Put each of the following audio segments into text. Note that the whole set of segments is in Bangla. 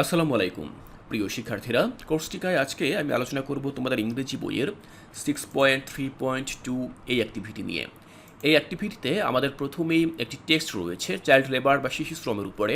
আসসালামু আলাইকুম। প্রিয় শিক্ষার্থীরা, কোর্সটিকায় আজকে আমি আলোচনা করব তোমাদের ইংরেজি বইয়ের six point three point two এই অ্যাক্টিভিটি নিয়ে। এই অ্যাক্টিভিটিতে আমাদের প্রথমেই একটি টেক্সট রয়েছে চাইল্ড লেবার বা শিশু শ্রমের উপরে।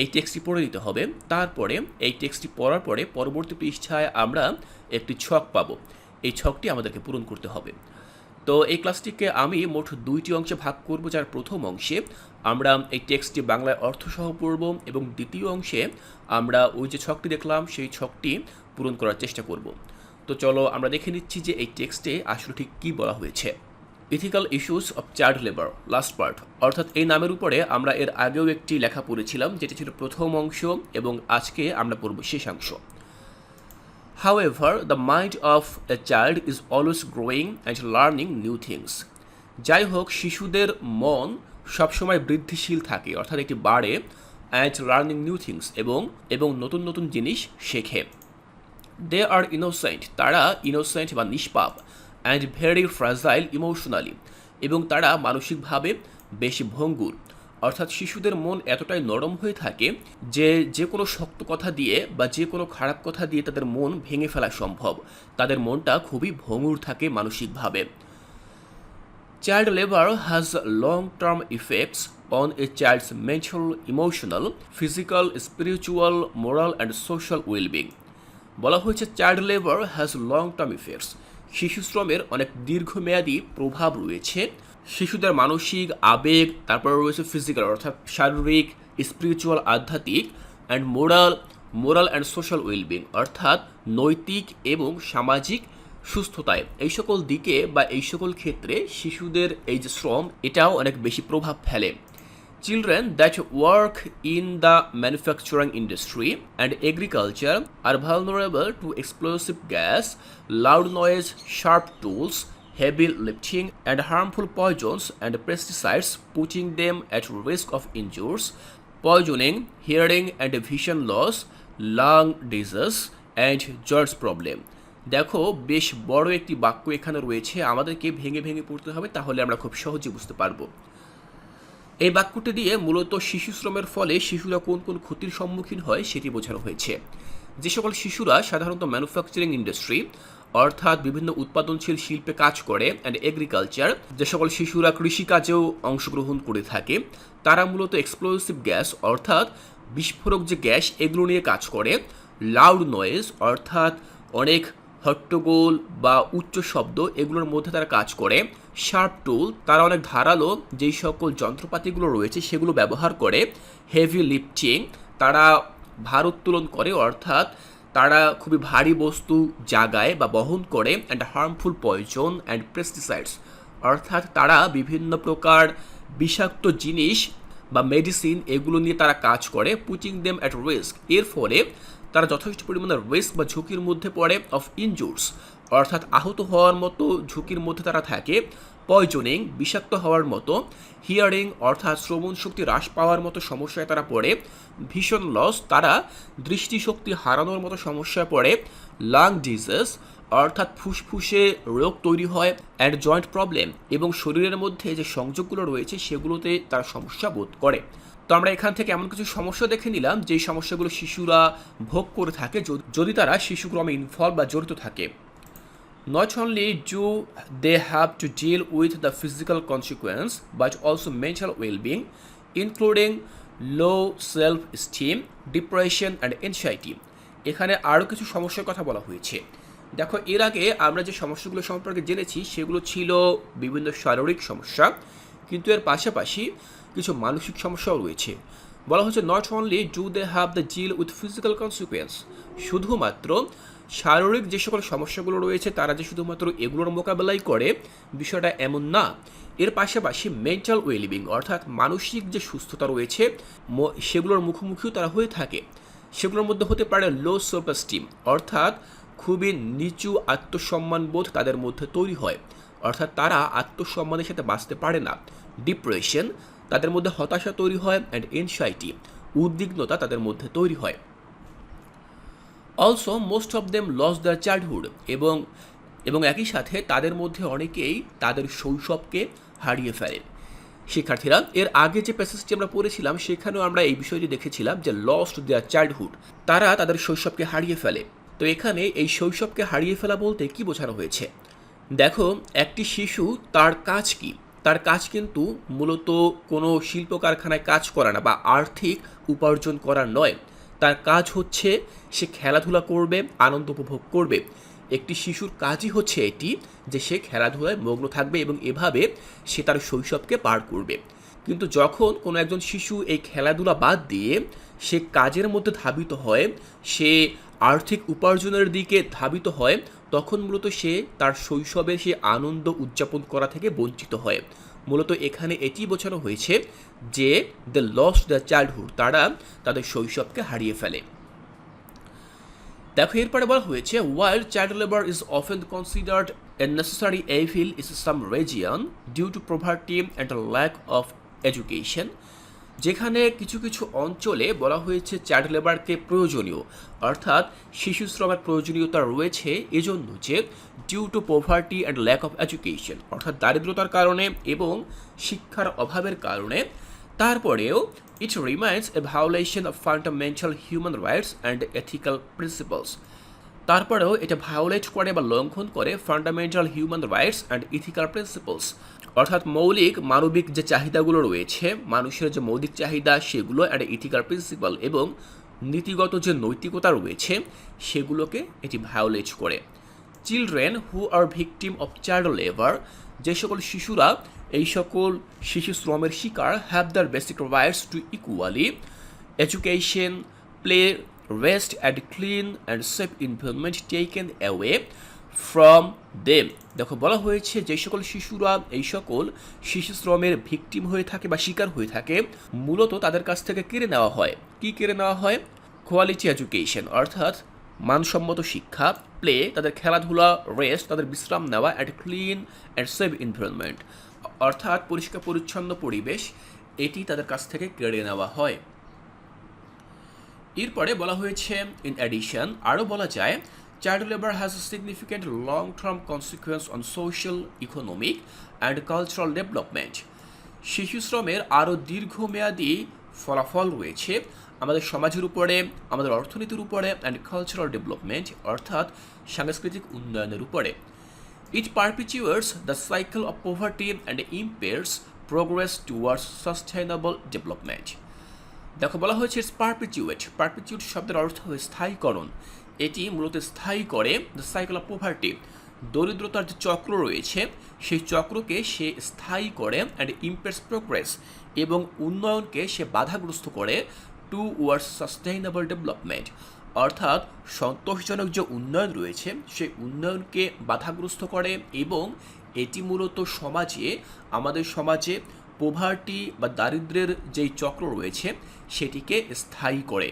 এই টেক্সটটি পড়ে দিতে হবে। তারপরে এই টেক্সটটি পড়ার পরে পরবর্তী পৃষ্ঠায় আমরা একটি ছক পাবো। এই ছকটি আমাদেরকে পূরণ করতে হবে। তো এই ক্লাসটিকে আমি মোট দুইটি অংশে ভাগ করব, যার প্রথম অংশে আমরা এই টেক্সটটি বাংলায় অর্থসহ পড়ব এবং দ্বিতীয় অংশে আমরা ওই যে ছকটি দেখলাম, সেই ছকটি পূরণ করার চেষ্টা করব। তো চলো আমরা দেখে নিচ্ছি যে এই টেক্সটে আসলে ঠিক কী বলা হয়েছে। Ethical issues of child labour last part অর্থাৎ এই নামের উপরে আমরা এর আগেও একটি লেখা পড়েছিলাম, যেটি ছিল প্রথম অংশ এবং আজকে আমরা পড়ব শেষাংশ However, the mind of a child is always growing and learning new things. যাই হোক শিশুদের মন সবসময় বৃদ্ধিশীল থাকে অর্থাৎ এটি বাড়ে অ্যান্ড লার্নিং নিউ থিংস এবং এবং নতুন নতুন জিনিস শেখে দে আর ইনোসেন্ট তারা ইনোসেন্ট বা নিষ্পাপ অ্যান্ড ভেরি ফ্রাজাইল ইমোশনালি এবং তারা মানসিকভাবে বেশি ভঙ্গুর অর্থাৎ শিশুদের মন এতটাই নরম হয়ে থাকে যে যে কোনো শক্ত কথা দিয়ে বা যে কোনো খারাপ কথা দিয়ে তাদের মন ভেঙে ফেলা সম্ভব। তাদের মনটা খুবই ভঙ্গুর থাকে মানসিকভাবে। Labor has long term effects on a child's mental, emotional, physical, spiritual, moral, and social well being. বলা হয়েছে child labour has long term effects শিশু শ্রমের অনেক দীর্ঘমেয়াদী প্রভাব রয়েছে। শিশুদের মানসিক আবেগ, তারপর রয়েছে ফিজিক্যাল অর্থাৎ শারীরিক স্পিরিচুয়াল আধ্যাত্মিক and moral moral and social wellbeing অর্থাৎ নৈতিক এবং সামাজিক সুস্থতায়। এই সকল দিকে বা এই সকল ক্ষেত্রে শিশুদের এই যে শ্রম, এটাও অনেক বেশি প্রভাব ফেলে। Children that work in the manufacturing industry and agriculture R vulnerable to explosive gas loud noise sharp tools heavy lifting and harmful poisons and pesticides putting them at risk of injuries poisoning hearing and vision loss lung disease and joints problem দেখো বেশ বড় একটি বাক্য এখানে রয়েছে আমাদেরকে ভেঙে ভেঙে পড়তে হবে তাহলে আমরা খুব সহজে বুঝতে পারব এই বাক্যটি দিয়ে মূলত শিশু শ্রমের ফলে শিশুরা কোন কোন ক্ষতির সম্মুখীন হয় সেটি বোঝানো হয়েছে যে সকল শিশুরা সাধারণত ম্যানুফ্যাকচারিং ইন্ডাস্ট্রি অর্থাৎ বিভিন্ন উৎপাদনশীল শিল্পে কাজ করে অ্যান্ড এগ্রিকালচার যে সকল শিশুরা কৃষিকাজেও অংশগ্রহণ করে থাকে, তারা মূলত এক্সপ্লোসিভ গ্যাস অর্থাৎ বিস্ফোরক যে গ্যাস, এগুলো নিয়ে কাজ করে। লাউড নয়েজ অর্থাৎ অনেক হট্টগোল বা উচ্চ শব্দ, এগুলোর মধ্যে তারা কাজ করে। শার্প টুল তারা অনেক ধারালো যেই সকল যন্ত্রপাতিগুলো রয়েছে, সেগুলো ব্যবহার করে। হেভি লিফটিং তারা ভারোত্তোলন করে, অর্থাৎ তারা খুবই ভারী বস্তু জাগায় বা বহন করে and harmful poison and pesticides অর্থাৎ তারা বিভিন্ন প্রকার বিষাক্ত জিনিস বা মেডিসিন এগুলো নিয়ে তারা কাজ করে পুচিং দেম অ্যাট রিস্ক এর ফলে তারা যথেষ্ট পরিমাণে রিস্ক বা ঝুঁকির মধ্যে পড়ে অফ ইনজুরস অর্থাৎ আহত হওয়ার মতো ঝুঁকির মধ্যে তারা থাকে। পয়জনিং বিষাক্ত হওয়ার মতো হিয়ারিং অর্থাৎ শ্রবণ শক্তি হ্রাস পাওয়ার মতো সমস্যায় তারা পড়ে ভীষণ লস তারা দৃষ্টিশক্তি হারানোর মতো সমস্যায় পড়ে লাং ডিজিজ অর্থাৎ ফুসফুসে রোগ তৈরি হয় অ্যান্ড জয়েন্ট প্রবলেম এবং শরীরের মধ্যে যে সংযোগগুলো রয়েছে, সেগুলোতে তারা সমস্যা বোধ করে। তো আমরা এখান থেকে এমন কিছু সমস্যা দেখে নিলাম, যেই সমস্যাগুলো শিশুরা ভোগ করে থাকে, যদি তারা শিশুক্রমে ইনভলভ বা জড়িত থাকে। Not only do they have to deal with the physical consequence, but also mental well being, including low self esteem, depression, and anxiety. এখানে আরও কিছু সমস্যার কথা বলা হয়েছে দেখো এর আগে আমরা যে সমস্যাগুলো সম্পর্কে জেনেছি সেগুলো ছিল বিভিন্ন শারীরিক সমস্যা কিন্তু এর পাশাপাশি কিছু মানসিক সমস্যাও রয়েছে বলা হচ্ছে not only do they have the deal with physical consequence শুধুমাত্র শারীরিক যে সকল সমস্যাগুলো রয়েছে, তারা যে শুধুমাত্র এগুলোর মোকাবেলাই করে, বিষয়টা এমন না। এর পাশাপাশি মেন্টাল ওয়েলবিং অর্থাৎ মানসিক যে সুস্থতা রয়েছে সেগুলোর মুখোমুখিও তারা হয়ে থাকে। সেগুলোর মধ্যে হতে পারে লো সেলফ স্টিম অর্থাৎ খুবই নিচু আত্মসম্মানবোধ তাদের মধ্যে তৈরি হয়। অর্থাৎ তারা আত্মসম্মানের সাথে বাঁচতে পারে না। ডিপ্রেশন তাদের মধ্যে হতাশা তৈরি হয় অ্যান্ড এনসাইটি উদ্বিগ্নতা তাদের মধ্যে তৈরি হয়। Also most of them loss the childhood এবং এবং একই সাথে তাদের মধ্যে অনেকেই তাদের শৈশবকে হারিয়ে ফেলে। শিক্ষার্থীরা, এর আগে যে প্যাসেজটি আমরা পড়েছিলাম, সেখানেও আমরা এই বিষয়টি দেখেছিলাম যে লস্ট দেয়ার চাইল্ডহুড তারা তাদের শৈশবকে হারিয়ে ফেলে। তো এখানে এই শৈশবকে হারিয়ে ফেলা বলতে কি বোঝানো হয়েছে? দেখো, একটি শিশু তার কাজ কি? তার কাজ কিন্তু মূলত কোনো শিল্প কারখানায় কাজ করা না বা আর্থিক উপার্জন করা নয়। তার কাজ হচ্ছে সে খেলাধুলা করবে, আনন্দ উপভোগ করবে। একটি শিশুর কাজই হচ্ছে এটি যে সে খেলাধুলায় মগ্ন থাকবে এবং এভাবে সে তার শৈশবকে পার করবে। কিন্তু যখন কোনো একজন শিশু এই খেলাধুলা বাদ দিয়ে সে কাজের মধ্যে ধাবিত হয়, সে আর্থিক উপার্জনের দিকে ধাবিত হয় তখন মূলত সে তার শৈশবে সে আনন্দ উদযাপন করা থেকে বঞ্চিত হয়। মূলত এখানে এটি বোঝানো হয়েছে যে দ্য লস্ট দ্য চাইল্ডহুড তারা তাদের শৈশবকে হারিয়ে ফেলে। দেখো, এরপরে বলা হয়েছে wild child labour is often considered necessary evil is some region due to poverty and lack of education যেখানে কিছু কিছু অঞ্চলে বলা হয়েছে চাইল্ড লেবারকে প্রয়োজনীয়। অর্থাৎ শিশু শ্রমের প্রয়োজনীয়তা রয়েছে এজন্য যে due to poverty and lack of education অর্থাৎ দারিদ্রতার কারণে এবং শিক্ষার অভাবের কারণে। তারপরেও it remains a violation of fundamental human rights and ethical principles তারপরেও এটা ভায়োলেট করে বা লঙ্ঘন করে fundamental human rights and ethical principles অর্থাৎ মৌলিক মানবিক যে চাহিদাগুলো রয়েছে, মানুষের যে মৌলিক চাহিদা সেগুলো অ্যান্ড ইথিক্যাল প্রিন্সিপাল এবং নীতিগত যে নৈতিকতা রয়েছে সেগুলোকে এটি ভায়োলেট করে। Children who are victim of child labour যে সকল শিশুরা এই সকল শিশু শ্রমের শিকার have their basic rights to equally education play rest and clean and safe environment taken away from them দেখো, বলা হয়েছে যে সকল শিশুরা, এই সকল শিশু শ্রমের ভিকটিম হয়ে থাকে বা শিকার হয়ে থাকে, মূলত তাদের কাছ থেকে কেড়ে নেওয়া হয়। কি কেড়ে নেওয়া হয়? কোয়ালিটি এডুকেশন অর্থাৎ মানসম্মত শিক্ষা প্লে তাদের খেলাধুলা রেস্ট তাদের বিশ্রাম নেওয়া and clean and safe environment অর্থাৎ পরিষ্কার, পরিচ্ছন্ন পরিবেশ, এটি তাদের কাছ থেকে কেড়ে নেওয়া হয়। এরপরে বলা হয়েছে ইন অ্যাডিশন আরও বলা যায় has a significant long term consequence on social economic and cultural development শিশু শ্রমের আরও দীর্ঘমেয়াদী ফলাফল রয়েছে আমাদের সমাজের উপরে, আমাদের অর্থনীতির উপরে অ্যান্ড কালচারাল ডেভেলপমেন্ট অর্থাৎ সাংস্কৃতিক উন্নয়নের উপরে। It perpetuates the cycle of poverty and impairs progress towards sustainable development দেখো, বলা হয়েছে ইটস পারপিচুয়েট পারপিচুয়েট শব্দের অর্থ স্থায়ীকরণ। এটি মূলত স্থায়ী করে দ্য সাইকেল অফ পোভার্টি দরিদ্রতার যে চক্র রয়েছে, সেই চক্রকে সে স্থায়ী করে অ্যান্ড ইম্পেয়ার্স প্রোগ্রেস এবং উন্নয়নকে সে বাধাগ্রস্ত করে টু ওয়ার্ডস সাস্টেইনেবল ডেভেলপমেন্ট অর্থাৎ সন্তোষজনক যে উন্নয়ন রয়েছে, সেই উন্নয়নকে বাধাগ্রস্ত করে এবং এটি মূলত সমাজে, আমাদের সমাজে পোভার্টি বা দারিদ্র্যের যেই চক্র রয়েছে, সেটিকে স্থায়ী করে।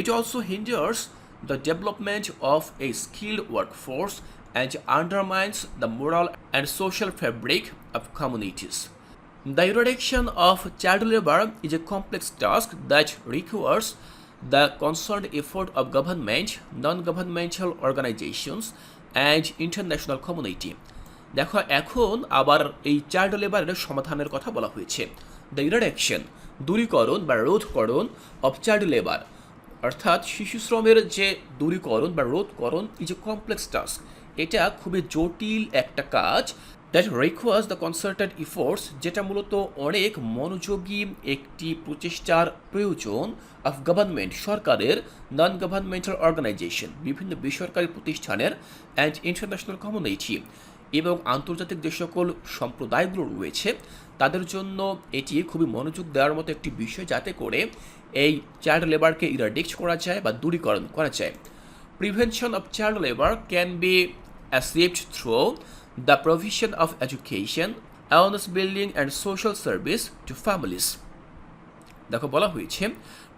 It also hinders the development of a skilled workforce and undermines the moral and social fabric of communities The eradication of child labor is a complex task that requires the concerned effort of government, non-governmental organizations, and international community. দেখো এখন আবার এই চাইল্ড লেবারের সমাধানের কথা বলা হয়েছে দ্য ইরাডাকশন দূরীকরণ বা রোধকরণ অফ চাইল্ড লেবার অর্থাৎ শিশু শ্রমের যে দূরীকরণ বা রোধকরণ ইজ এ কমপ্লেক্স টাস্ক এটা খুবই জটিল একটা কাজ। That requires the concerted efforts যেটা মূলত অনেক মনোযোগী একটি প্রচেষ্টার প্রয়োজন অফ গভর্নমেন্ট সরকারের নন গভর্নমেন্টাল অর্গানাইজেশন বিভিন্ন বেসরকারি প্রতিষ্ঠানের অ্যান্ড ইন্টারন্যাশনাল কমিউনিটি এবং আন্তর্জাতিক যে সকল সম্প্রদায়গুলো রয়েছে তাদের জন্য এটি খুবই মনোযোগ দেওয়ার মতো একটি বিষয় যাতে করে এই চাইল্ড লেবারকে ইরাডিক্ট করা যায় বা দূরীকরণ করা যায় prevention of child labour can be achieved through the provision of education, awareness building, and social service to families. দেখো বলা হয়েছে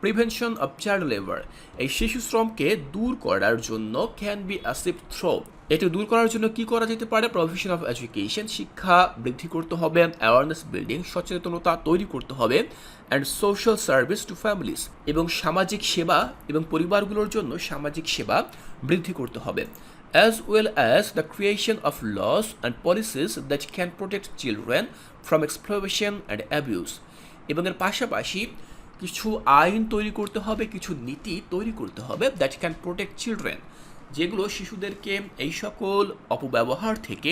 প্রিভেনশন অফ চাইল্ড লেবার এই শিশু শ্রমকে দূর করার জন্য ক্যান বি অ্যাসিভ থ্রো এটি দূর করার জন্য কি করা যেতে পারে? প্রভিশন অফ এডুকেশন শিক্ষা বৃদ্ধি করতে হবে অ্যাওয়ারনেস বিল্ডিং সচেতনতা তৈরি করতে হবে and social service to families এবং সামাজিক সেবা এবং পরিবারগুলোর জন্য সামাজিক সেবা বৃদ্ধি করতে হবে। As well as the creation of laws and policies that can protect children from exploitation and abuse. এবং এর পাশাপাশি কিছু আইন তৈরি করতে হবে, কিছু নীতি তৈরি করতে হবে দ্যাট ক্যান প্রোটেক্ট চিলড্রেন যেগুলো শিশুদেরকে এই সকল অপব্যবহার থেকে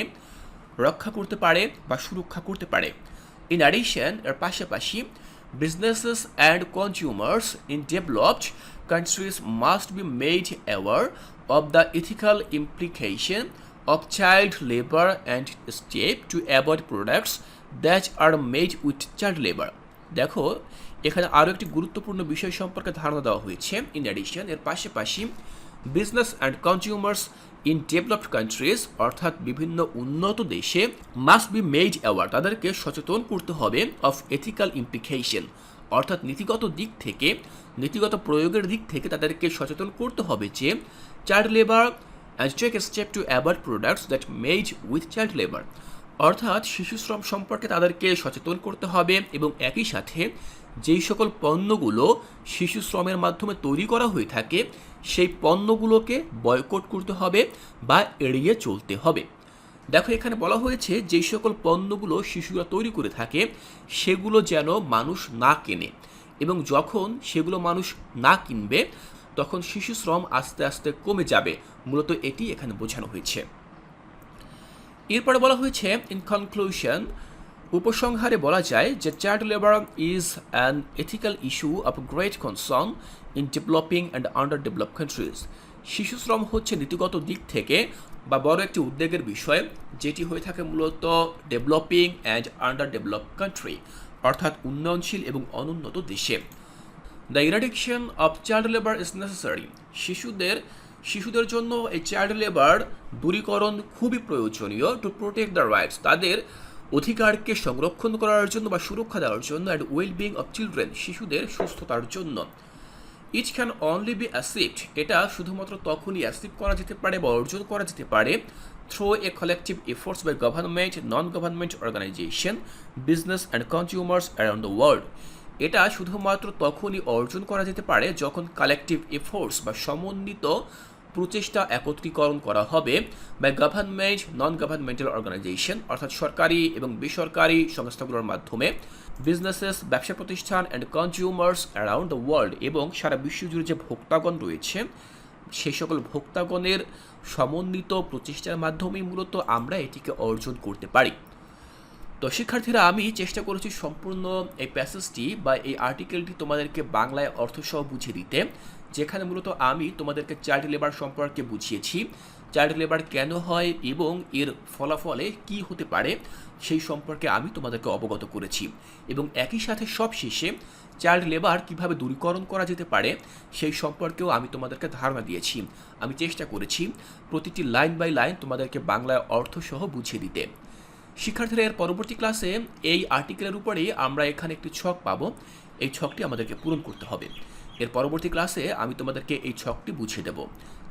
রক্ষা করতে পারে বা সুরক্ষা করতে পারে। ইন অ্যাডিশন এর পাশাপাশি businesses and consumers in developed countries must be made aware of the ethical implication of child labour and step to avoid products that are made with child labour দেখো, এখানে আরও একটি গুরুত্বপূর্ণ বিষয় সম্পর্কে ধারণা দেওয়া হয়েছে। ইন অ্যাডিশন এর পাশাপাশি business and consumers in developed countries অর্থাৎ বিভিন্ন উন্নত দেশে মাস্ট বি মেড অ্যাওয়ার তাদেরকে সচেতন করতে হবে অফ এথিক্যাল ইমপ্লিকেশন অর্থাৎ নীতিগত দিক থেকে, নীতিগত প্রয়োগের দিক থেকে তাদেরকে সচেতন করতে হবে যে child labour and take step to avoid products that made with child labour অর্থাৎ শিশু শ্রম সম্পর্কে তাদেরকে সচেতন করতে হবে এবং একই সাথে যেই সকল পণ্যগুলো শিশু শ্রমের মাধ্যমে তৈরি করা হয়ে থাকে, সেই পণ্যগুলোকে বয়কট করতে হবে বা এড়িয়ে চলতে হবে। দেখো, এখানে বলা হয়েছে যেই সকল পণ্যগুলো শিশুরা তৈরি করে থাকে, সেগুলো যেন মানুষ না কেনে এবং যখন সেগুলো মানুষ না কিনবে, তখন শিশু শ্রম আস্তে আস্তে কমে যাবে। মূলত এটি এখানে বোঝানো হয়েছে। এরপরে বলা হয়েছে ইন কনক্লুশন উপসংহারে বলা যায় যে child labour is an ethical issue of great concern in developing and under develop countries শিশু শ্রম হচ্ছে নীতিগত দিক থেকে বা বড় একটি উদ্বেগের বিষয়, যেটি হয়ে থাকে মূলত developing and under develop country অর্থাৎ উন্নয়নশীল এবং অনুন্নত দেশে। The eradication of child labour is necessary শিশুদের শিশুদের জন্য এই চাইল্ড লেবার দূরীকরণ খুবই প্রয়োজনীয় টু প্রোটেক্ট দ্য রাইটস তাদের অধিকারকে সংরক্ষণ করার জন্য বা সুরক্ষা দেওয়ার জন্য and well being of children শিশুদের সুস্থতার জন্য। It can only be accept এটা শুধুমাত্র তখনই অ্যাসিপ্ট করা যেতে পারে বা অর্জন করা যেতে পারে through a collective efforts by government non government organization business and consumers around the world এটা শুধুমাত্র তখনই অর্জন করা যেতে পারে যখন কালেকটিভ এফোর্টস বা সমন্বিত প্রচেষ্টা একত্রীকরণ করা হবে by government non governmental organization অর্থাৎ সরকারি এবং বেসরকারি সংস্থাগুলোর মাধ্যমে। বিজনেসেস ব্যবসা প্রতিষ্ঠান and consumers around the world এবং সারা বিশ্বজুড়ে যে ভোক্তাগণ রয়েছে সেই সকল ভোক্তাগণের সমন্বিত প্রচেষ্টার মাধ্যমেই মূলত আমরা এটিকে অর্জন করতে পারি। তো শিক্ষার্থীরা, আমি চেষ্টা করেছি সম্পূর্ণ এই প্যাসেজটি বা এই আর্টিকেলটি তোমাদেরকে বাংলায় অর্থসহ বুঝিয়ে দিতে। যেখানে মূলত আমি তোমাদেরকে চাইল্ড লেবার সম্পর্কে বুঝিয়েছি। চাইল্ড লেবার কেন হয় এবং এর ফলাফলে কি হতে পারে সেই সম্পর্কে আমি তোমাদেরকে অবগত করেছি। এবং একই সাথে সব শেষে চাইল্ড লেবার কীভাবে দূরীকরণ করা যেতে পারে সেই সম্পর্কেও আমি তোমাদেরকে ধারণা দিয়েছি। আমি চেষ্টা করেছি প্রতিটি লাইন বাই লাইন তোমাদেরকে বাংলায় অর্থসহ বুঝিয়ে দিতে। শিক্ষার্থীরা, এর পরবর্তী ক্লাসে এই আর্টিকেলের উপরেই আমরা এখানে একটি ছক পাবো। এই ছকটি আমাদেরকে পূরণ করতে হবে। এর পরবর্তী ক্লাসে আমি তোমাদেরকে এই ছকটি বুঝিয়ে দেব।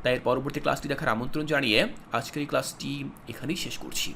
তাই এর পরবর্তী ক্লাসটি দেখার আমন্ত্রণ জানিয়ে আজকের এই ক্লাসটি এখানেই শেষ করছি।